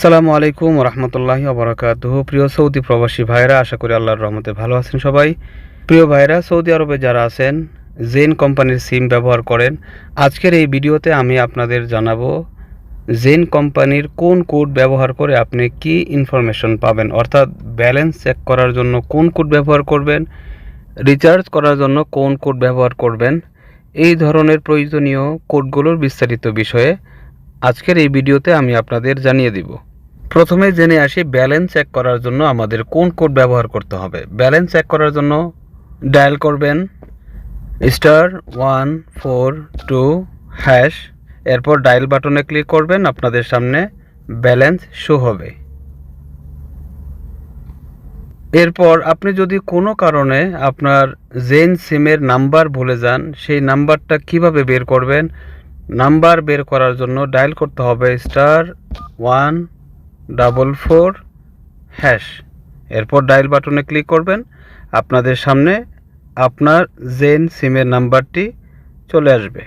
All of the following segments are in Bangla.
আসসালামু আলাইকুম রহমতুল্লাহি অবরাকাতুহ প্রিয় সৌদি প্রবাসী ভাইরা আশা করি আল্লাহর রহমতে ভালো আছেন সবাই। প্রিয় ভাইরা সৌদি আরবে যারা আছেন, জেন কোম্পানির সিম ব্যবহার করেন, আজকের এই ভিডিওতে আমি আপনাদের জানাব জেন কোম্পানির কোন কোড ব্যবহার করে আপনি কি ইনফরমেশন পাবেন। অর্থাৎ ব্যালেন্স চেক করার জন্য কোন কোড ব্যবহার করবেন রিচার্জ করার জন্য কোন কোড ব্যবহার করবেন, এই ধরনের প্রয়োজনীয় কোডগুলোর বিস্তারিত বিষয়ে আজকের এই ভিডিওতে আমি আপনাদের জানিয়ে দিব। প্রথমে জেনে আসি ব্যালেন্স চেক করার জন্য আমাদের কোন কোড ব্যবহার করতে হবে। ব্যালেন্স চেক করার জন্য ডায়াল করবেন, star one four two hash, এরপর ডায়াল বাটনে ক্লিক করবেন, আপনাদের সামনে ব্যালেন্স শো হবে। এরপর আপনি যদি কোনো কারণে আপনার জেন সিমের নাম্বার ভুলে যান, সেই নাম্বারটা কীভাবে বের করবেন? নাম্বার বের করার জন্য ডায়াল করতে হবে, star one double four hash. এরপর ডায়াল বাটনে ক্লিক করবেন। আপনাদের সামনে আপনার জেন সিমের নাম্বারটি চলে আসবে।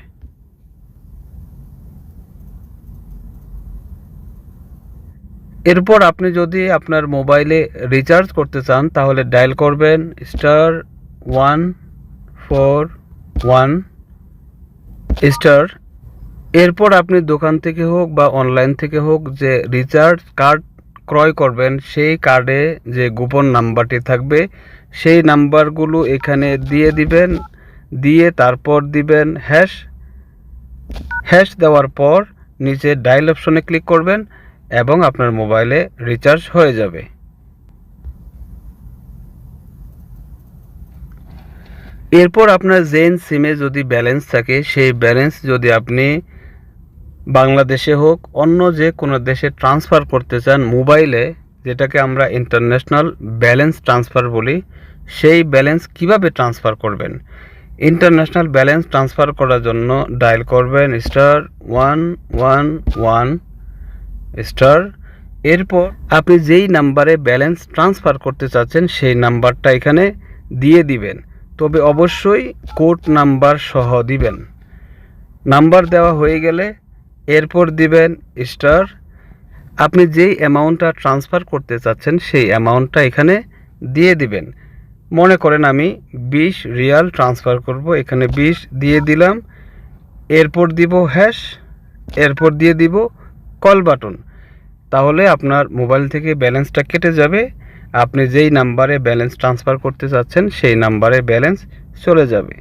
এরপর আপনি যদি আপনার মোবাইলে রিচার্জ করতে চান, তাহলে ডায়াল করবেন star one four one, star এরপর আপনি দোকান থেকে হোক বা অনলাইন থেকে হোক যে রিচার্জ কার্ড ক্রয় করবেন, সেই কার্ডে যে গোপন নাম্বারটি থাকবে, সেই নাম্বারগুলো এখানে দিয়ে দিবেন, দিয়ে তারপর দিবেন হ্যাশ হ্যাশ দেওয়ার পর নিচে ডায়াল অপশনে ক্লিক করবেন এবং আপনার মোবাইলে রিচার্জ হয়ে যাবে। এরপর আপনার জেন সিমে যদি ব্যালেন্স থাকে, সেই ব্যালেন্স যদি আপনি বাংলাদেশে হোক, অন্য যে কোনো দেশে ট্রান্সফার করতে চান মোবাইলে যেটাকে আমরা ইন্টারন্যাশনাল ব্যালেন্স ট্রান্সফার বলি, সেই ব্যালেন্স কীভাবে ট্রান্সফার করবেন? ইন্টারন্যাশনাল ব্যালেন্স ট্রান্সফার করার জন্য ডায়াল করবেন star one one one star এরপর আপনি যেই নাম্বারে ব্যালেন্স ট্রান্সফার করতে চাচ্ছেন, সেই নাম্বারটা এখানে দিয়ে দিবেন। তবে অবশ্যই কোড নাম্বার সহ দিবেন। নাম্বার দেওয়া হয়ে গেলে এরপর দিবেন স্টার, আপনি যেই অ্যামাউন্টটা ট্রান্সফার করতে চাচ্ছেন, সেই অ্যামাউন্টটা এখানে দিয়ে দিবেন। মনে করেন আমি বিশ রিয়াল ট্রান্সফার করব, এখানে বিশ দিয়ে দিলাম, এরপর দিব হ্যাশ এরপর দিয়ে দিব কল বাটন তাহলে আপনার মোবাইল থেকে ব্যালেন্সটা কেটে যাবে, আপনি যেই নাম্বারে ব্যালেন্স ট্রান্সফার করতে চাচ্ছেন, সেই নাম্বারে ব্যালেন্স চলে যাবে।